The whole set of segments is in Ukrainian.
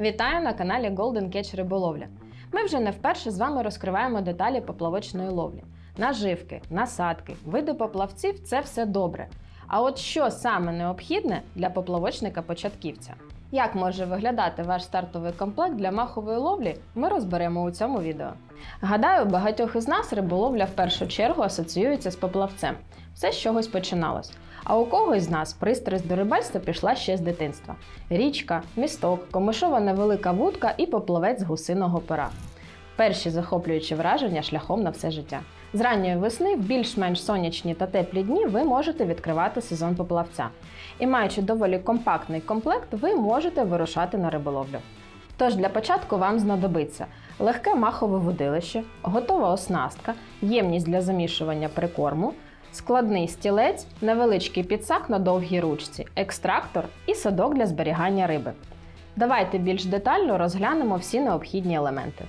Вітаю на каналі Golden Catch Риболовля. Ми вже не вперше з вами розкриваємо деталі поплавочної ловлі. Наживки, насадки, види поплавців це все добре. А от що саме необхідне для поплавочника-початківця? Як може виглядати ваш стартовий комплект для махової ловлі, ми розберемо у цьому відео. Гадаю, багатьох із нас риболовля в першу чергу асоціюється з поплавцем. Все з чогось починалось. А у когось з нас пристрасть до рибальства пішла ще з дитинства: річка, місток, комишова невелика вудка і поплавець гусиного пера. Перші захоплюючі враження шляхом на все життя. З ранньої весни в більш-менш сонячні та теплі дні ви можете відкривати сезон поплавця. І маючи доволі компактний комплект, ви можете вирушати на риболовлю. Тож для початку вам знадобиться легке махове водилище, готова оснастка, ємність для замішування прикорму, складний стілець, невеличкий підсак на довгій ручці, екстрактор і садок для зберігання риби. Давайте більш детально розглянемо всі необхідні елементи.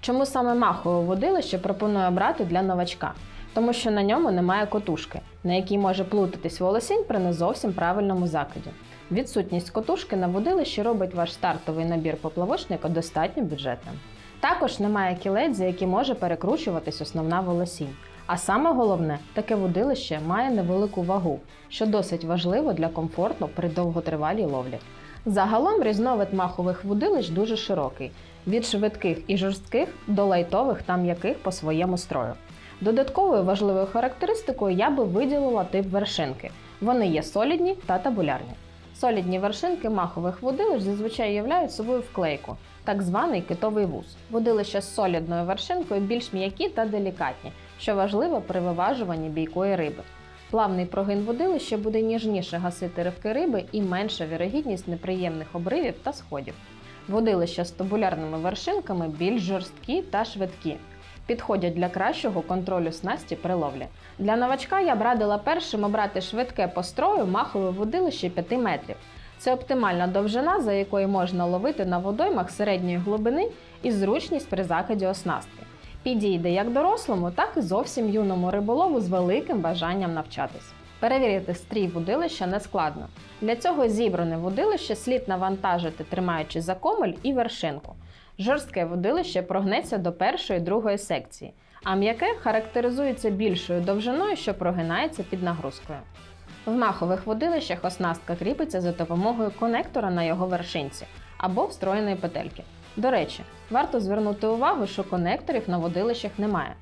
Чому саме махове водилище пропоную брати для новачка? Тому що на ньому немає котушки, на якій може плутатись волосінь при не зовсім правильному закиді. Відсутність котушки на водилищі робить ваш стартовий набір поплавочника достатньо бюджетним. Також немає кілець, за які може перекручуватись основна волосінь. А саме головне, таке водилище має невелику вагу, що досить важливо для комфорту при довготривалій ловлі. Загалом різновид махових водилищ дуже широкий від швидких і жорстких до лайтових та м'яких по своєму строю. Додатковою важливою характеристикою я би виділила тип вершинки. Вони є солідні та табулярні. Солідні вершинки махових водилищ зазвичай являють собою вклейку, так званий китовий вуз. Водилища з солідною вершинкою більш м'які та делікатні, що важливо при виважуванні бійкої риби. Плавний прогин водилища буде ніжніше гасити ривки риби і менша вірогідність неприємних обривів та сходів. Водилища з табулярними вершинками більш жорсткі та швидкі. Підходять для кращого контролю снасті при ловлі. Для новачка я б радила першим обрати швидке по строю махове водилище 5 метрів. Це оптимальна довжина, за якою можна ловити на водоймах середньої глибини і зручність при закиді оснастки. Підійде як дорослому, так і зовсім юному риболову з великим бажанням навчатись. Перевірити стрій водилища не складно. Для цього зібране водилище слід навантажити, тримаючи за комель і вершинку. Жорстке водилище прогнеться до першої другої секції, а м'яке характеризується більшою довжиною, що прогинається під нагрузкою. В махових водилищах оснастка кріпиться за допомогою конектора на його вершинці або встроєної петельки. До речі, варто звернути увагу, що конекторів на водилищах немає.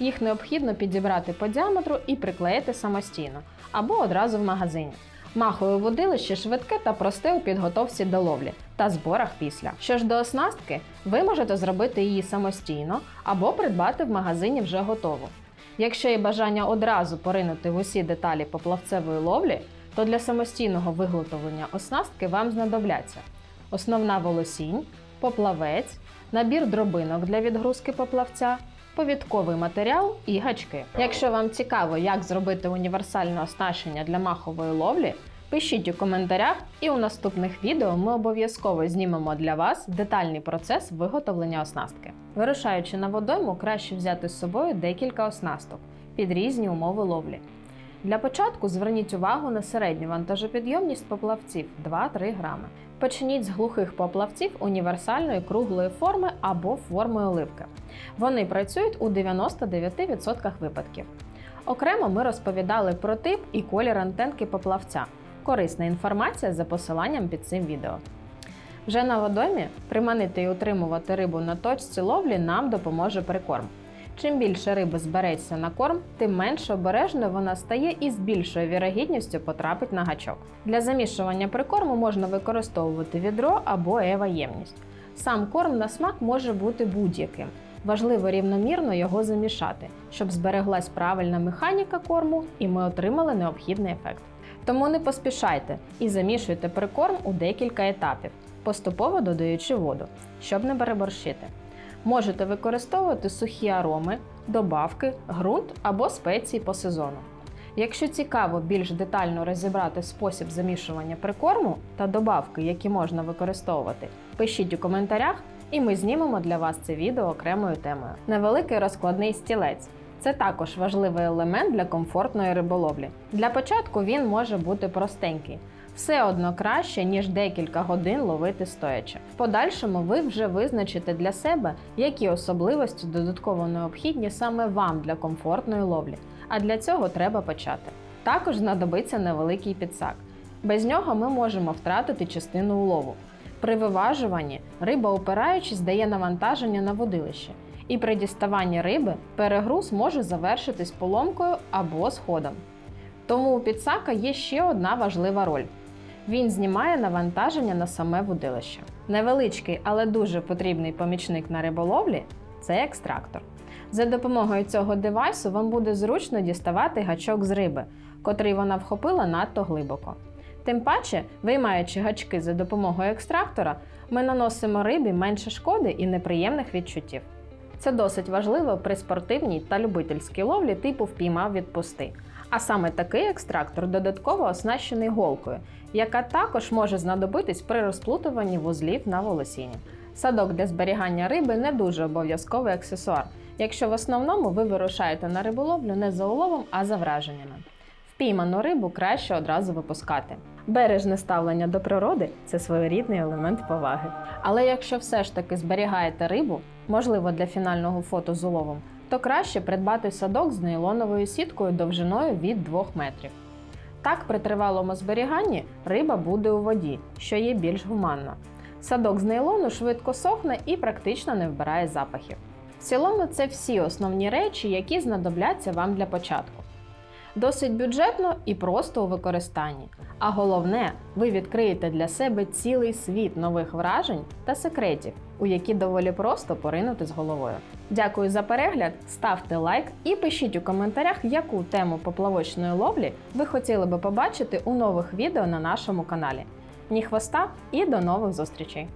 Їх необхідно підібрати по діаметру і приклеїти самостійно або одразу в магазині. Махове водилище швидке та просте у підготовці до ловлі та зборах після. Що ж до оснастки, ви можете зробити її самостійно або придбати в магазині вже готову. Якщо є бажання одразу поринути в усі деталі поплавцевої ловлі, то для самостійного виготовлення оснастки вам знадобляться основна волосінь, поплавець, набір дробинок для відгрузки поплавця, повідковий матеріал і гачки. Якщо вам цікаво, як зробити універсальне оснащення для махової ловлі, пишіть у коментарях, і у наступних відео ми обов'язково знімемо для вас детальний процес виготовлення оснастки. Вирушаючи на водойму, краще взяти з собою декілька оснасток під різні умови ловлі. Для початку зверніть увагу на середню вантажопідйомність поплавців 2-3 грами. Почніть з глухих поплавців універсальної круглої форми або форми оливки. Вони працюють у 99% випадків. Окремо ми розповідали про тип і колір антенки поплавця. Корисна інформація за посиланням під цим відео. Вже на водоймі приманити і утримувати рибу на точці ловлі нам допоможе прикорм. Чим більше риби збереться на корм, тим менш обережною вона стає і з більшою вірогідністю потрапить на гачок. Для замішування прикорму можна використовувати відро або ева-ємність. Сам корм на смак може бути будь-яким. Важливо рівномірно його замішати, щоб збереглась правильна механіка корму і ми отримали необхідний ефект. Тому не поспішайте і замішуйте прикорм у декілька етапів, поступово додаючи воду, щоб не переборщити. Можете використовувати сухі ароми, добавки, ґрунт або спеції по сезону. Якщо цікаво більш детально розібрати спосіб замішування прикорму та добавки, які можна використовувати, пишіть у коментарях, і ми знімемо для вас це відео окремою темою. Невеликий розкладний стілець. Це також важливий елемент для комфортної риболовлі. Для початку він може бути простенький. Все одно краще, ніж декілька годин ловити стоячи. В подальшому ви вже визначите для себе, які особливості додатково необхідні саме вам для комфортної ловлі. А для цього треба почати. Також знадобиться невеликий підсак. Без нього ми можемо втратити частину улову. При виважуванні риба, опираючись, дає навантаження на водилище, і при діставанні риби перегруз може завершитись поломкою або сходом. Тому у підсака є ще одна важлива роль. Він знімає навантаження на саме водилище. Невеличкий, але дуже потрібний помічник на риболовлі це екстрактор. За допомогою цього девайсу вам буде зручно діставати гачок з риби, котрий вона вхопила надто глибоко. Тим паче, виймаючи гачки за допомогою екстрактора, ми наносимо рибі менше шкоди і неприємних відчуттів. Це досить важливо при спортивній та любительській ловлі типу впіймав відпусти. А саме такий екстрактор додатково оснащений голкою, яка також може знадобитись при розплутуванні вузлів на волосіні. Садок для зберігання риби не дуже обов'язковий аксесуар, якщо в основному ви вирушаєте на риболовлю не за уловом, а за враженнями. Впійману рибу краще одразу випускати. Бережне ставлення до природи це своєрідний елемент поваги. Але якщо все ж таки зберігаєте рибу, можливо для фінального фото з уловом, то краще придбати садок з нейлоновою сіткою довжиною від 2 метрів. Так, при тривалому зберіганні риба буде у воді, що є більш гуманно. Садок з нейлону швидко сохне і практично не вбирає запахів. В цілому, це всі основні речі, які знадобляться вам для початку. Досить бюджетно і просто у використанні. А головне, ви відкриєте для себе цілий світ нових вражень та секретів, у які доволі просто поринути з головою. Дякую за перегляд, ставте лайк і пишіть у коментарях, яку тему поплавочної ловлі ви хотіли би побачити у нових відео на нашому каналі. Ні хвоста і до нових зустрічей!